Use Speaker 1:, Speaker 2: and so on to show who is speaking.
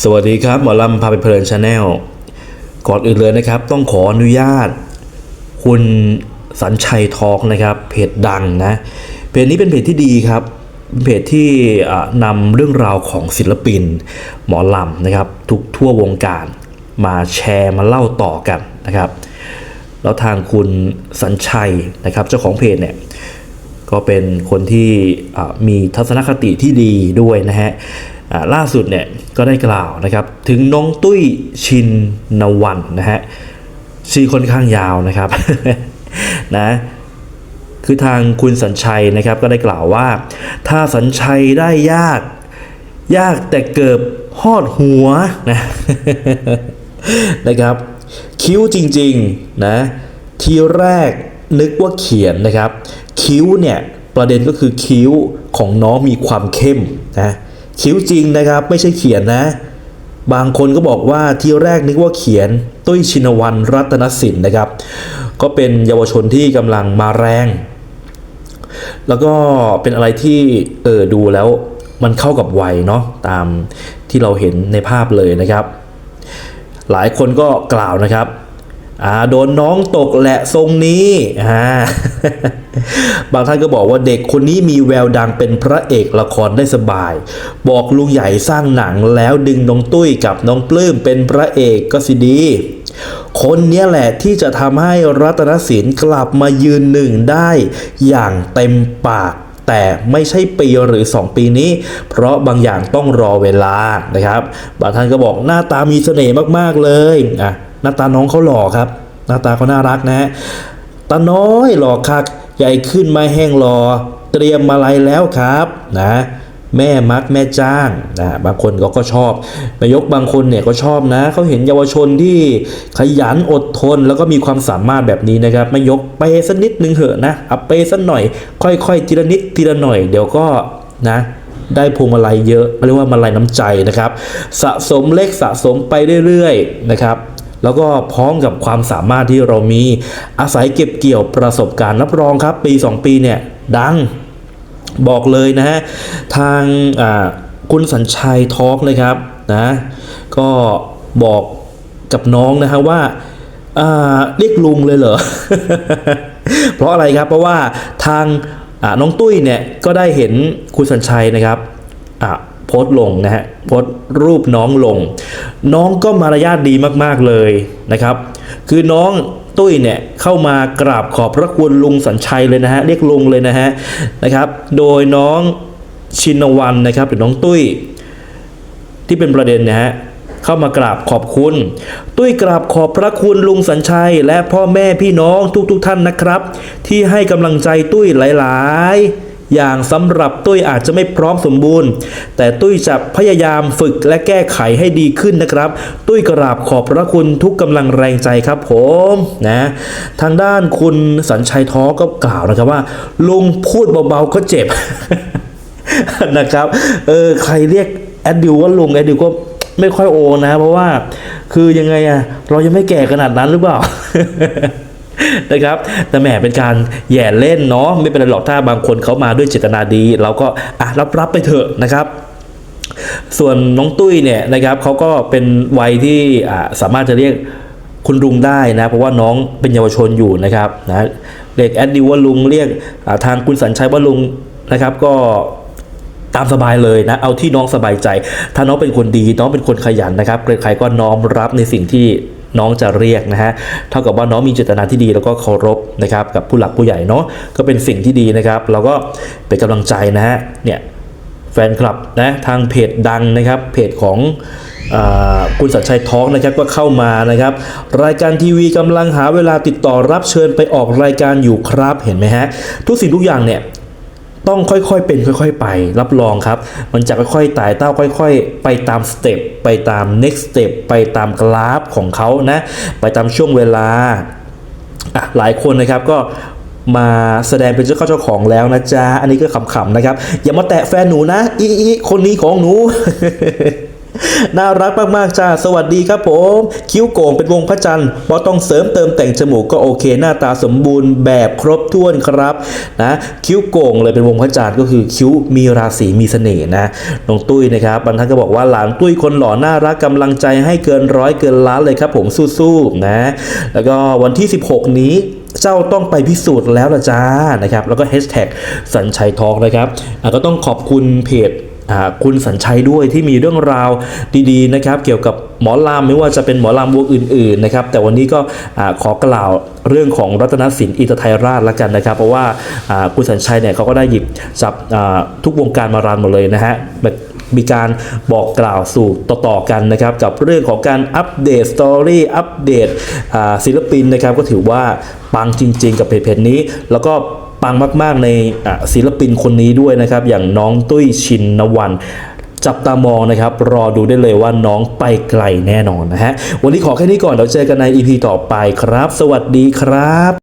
Speaker 1: สวัสดีครับหมอลำพาไปเพลินชาแนลก่อนอื่นเลยนะครับ ต้องขออนุญาต คุณสัญชัยทอกนะครับ เพจดังนะ เพจนี้เป็นเพจที่ดีครับเป็นเพจที่นำเรื่องราวของศิลปิน หมอลำนะครับ ทุกทั่ววงการมาแชร์มาเล่าต่อกันนะครับ แล้วทางคุณสัญชัยนะครับ เจ้าของเพจเนี่ย ก็เป็นคนที่มีทัศนคติที่ดีด้วยนะฮะล่าสุดเนี่ยก็ได้กล่าวนะครับ ถึงน้องตุ้ยชินนวันนะฮะชื่อค่อนข้างยาวนะครับนะคือทางคุณสัญชัยนะครับก็ได้กล่าวว่า ถ้าสัญชัยได้ยาก ยากแต่เกิบหอดหัวนะนะครับ คิ้วจริง ๆ นะ ทีแรกนึกว่าเขียนนะครับ คิ้วเนี่ยประเด็นก็คือคิ้วของน้องมีความเข้มนะคิ้วจริงนะครับไม่ใช่เขียนนะ บางคนก็บอกว่าที่แรกนึกว่าเขียนตุ้ยชินวันรัตนสินนะครับ ก็เป็นเยาวชนที่กำลังมาแรง แล้วก็เป็นอะไรที่เออดูแล้วมันเข้ากับวัยเนาะตามที่เราเห็นในภาพเลยนะครับ หลายคนก็กล่าวนะครับ อ่าโดนน้องตกแหละทรงนี้อ่าบางท่านก็บอกว่าเด็กคนนี้มีแววดังเป็นพระเอกละครได้สบาย บอกลุงใหญ่สร้างหนังแล้วดึงน้องตุ้ยกับน้องปลื้มเป็นพระเอกก็สิดี คนเนี้ยแหละที่จะทำให้รัตนศิลป์กลับมายืนหนึ่งได้อย่างเต็มปากแต่ไม่ใช่ปีหรือ 2 ปีนี้ เพราะบางอย่างต้องรอเวลานะครับ บางท่านก็บอกหน้าตามีเสน่ห์มาก ๆ เลยอะ หน้าตาน้องเขาหล่อครับ หน้าตาเขาน่ารักนะฮะตาน้อยหล่อคัก ใหญ่ขึ้นมาแห้งรอเตรียมมาลัยแล้วครับนะแม่มักแม่จ้างนะบางคนก็ก็ชอบนายกบางคนเนี่ยก็ชอบนะเขาเห็นเยาวชนที่ขยันอดทนแล้วก็มีความสามารถแบบนี้นะครับไม่ยกไปสักนิดนึงเถอะนะเอาไปสักหน่อย ค่อยๆทีละนิดทีละหน่อย เดี๋ยวก็นะได้พวงมาลัยเยอะเรียกว่ามาลัยน้ำใจนะครับ สะสมเล็กสะสมไปเรื่อยๆนะครับ แล้วก็พร้อมกับความสามารถที่เรามีอาศัยเก็บเกี่ยวประสบการณ์รับรองครับ ปี 2 ปีเนี่ยดังบอกเลยนะฮะ ทางคุณสัญชัยทอล์กนะครับนะก็บอกกับน้องนะฮะว่าเรียกลุงเลยเหรอ เพราะอะไรครับเพราะว่าทางน้องตุ้ยเนี่ยก็ได้เห็นคุณสัญชัยนะครับอ่าโพสต์ลงนะฮะโพสต์รูปน้องลง น้องก็มารยาทดีมากๆเลยนะครับ คือน้องตุ้ยเนี่ยเข้ามากราบขอบพระคุณลุงสัญชัยเลยนะฮะเรียกลุงเลยนะฮะนะครับ โดยน้องชินวันนะครับหรือน้องตุ้ย ที่เป็นประเด็นนะฮะเข้ามากราบขอบคุณ ตุ้ยกราบขอบพระคุณลุงสัญชัย และพ่อแม่พี่น้องทุกๆทท่านนะครับ ที่ให้กำลังใจตุ้ยหลาย ๆ อย่างสำหรับตุ้ยอาจจะไม่พร้อมสมบูรณ์ แต่ตุ้ยจะพยายามฝึกและแก้ไขให้ดีขึ้นนะครับ ตุ้ยกราบขอบพระคุณทุกกำลังแรงใจครับผมนะทางด้านคุณสัญชัยท้อก็กล่าวนะครับว่า ลุงพูดเบาๆก็เจ็บนะครับเออใครเรียกแอดดิวว่าลุงแอดดิวก็ไม่ค่อยโอนะ เพราะว่า คือยังไงอะเรายังไม่แก่ขนาดนั้นหรือเปล่า นะครับแต่แหมเป็นการแย่เล่นเนาะไม่เป็นไรหรอกถ้าบางคนเขามาด้วยเจตนาดี เราก็อะรับรับไปเถอะนะครับส่วนน้องตุ้ยเนี่ยนะครับเขาก็เป็นวัยที่อ่าสามารถจะเรียกคุณลุงได้นะ เพราะว่าน้องเป็นเยาวชนอยู่นะครับนะเรียกแอดดิวว่าลุงเรียกทางคุณสัญชัยว่าลุงนะครับก็ตามสบายเลยนะ เอาที่น้องสบายใจ ถ้าน้องเป็นคนดีน้องเป็นคนขยันนะครับใครๆก็น้อมรับในสิ่งที่ น้องจะเรียกนะฮะเท่ากับว่าน้องมีเจตนาที่ดีแล้วก็เคารพนะครับกับผู้หลักผู้ใหญ่เนาะก็เป็นสิ่งที่ดีนะครับเราก็เป็นกำลังใจนะฮะเนี่ยแฟนคลับนะทางเพจดังนะครับเพจของอคุณสัญชัยท้องนะครับก็เข้ามานะครับ รายการทีวีกำลังหาเวลาติดต่อรับเชิญไปออกรายการอยู่ครับเห็นไหมฮะทุกสิ่งทุกอย่างเนี่ย ต้องค่อยๆเป็นค่อยๆไป รับรองครับ มันจะค่อยๆไต่เต้าค่อย ๆ ไปตามสเต็ปไปตาม next step ไปตามกราฟของเขานะ ไปตามช่วงเวลาอะหลายคนนะครับก็มาแสดงเป็นเจ้าเข้าเจ้าของแล้วนะจ๊ะ อันนี้ก็ขำๆนะครับ อย่ามาแตะแฟนหนูนะ อีอีคนนี้ของหนู น่ารักมากๆจ้า สวัสดีครับผม คิ้วโก่งเป็นวงพระจันทร์พราะต้องเสริมเติมแต่งจมูกก็โอเค หน้าตาสมบูรณ์แบบครบถ้วนครับนะคิ้วโก่งเลยเป็นวงพระจันทร์ก็คือคิ้วมีราศีมีเสน่ห์นะน้องตุ้ยนะครับบรรทัดก็บอกว่าหลานตุ้ยคนหล่อน่ารักกำลังใจให้เกินร้อยเกินล้านเลยครับผมสู้ๆนะแล้วก็วันที่ 16 นี้เจ้าต้องไปพิสูจน์แล้วละจ้านะครับแล้วก็แฮชแท็กสัญชัยทองนะครับก็ต้องขอบคุณเพจ คุณสัญชัยด้วยที่มีเรื่องราวดีๆนะครับเกี่ยวกับหมอลำไม่ว่าจะเป็นหมอลำวงอื่นๆนะครับแต่วันนี้ก็ขอกล่าวเรื่องของรัตนศิลป์อินทรไทยราชละกันนะครับ เพราะว่าคุณสัญชัยเนี่ยเขาก็ได้หยิบจับทุกวงการมารันหมดเลยนะฮะมีการบอกกล่าวสู่ต่อๆกันนะครับ กับเรื่องของการอัปเดตสตอรี่อัปเดตศิลปินนะครับ ก็ถือว่าปังจริง ๆ กับเพจๆนี้ แล้วก็ ปังมากๆในศิลปินคนนี้ด้วยนะครับ อย่างน้องตุ้ยชินนวันจับตามองนะครับ รอดูได้เลยว่าน้องไปไกลแน่นอนนะฮะ วันนี้ขอแค่นี้ก่อน เราเจอกันใน EP ต่อไปครับ สวัสดีครับ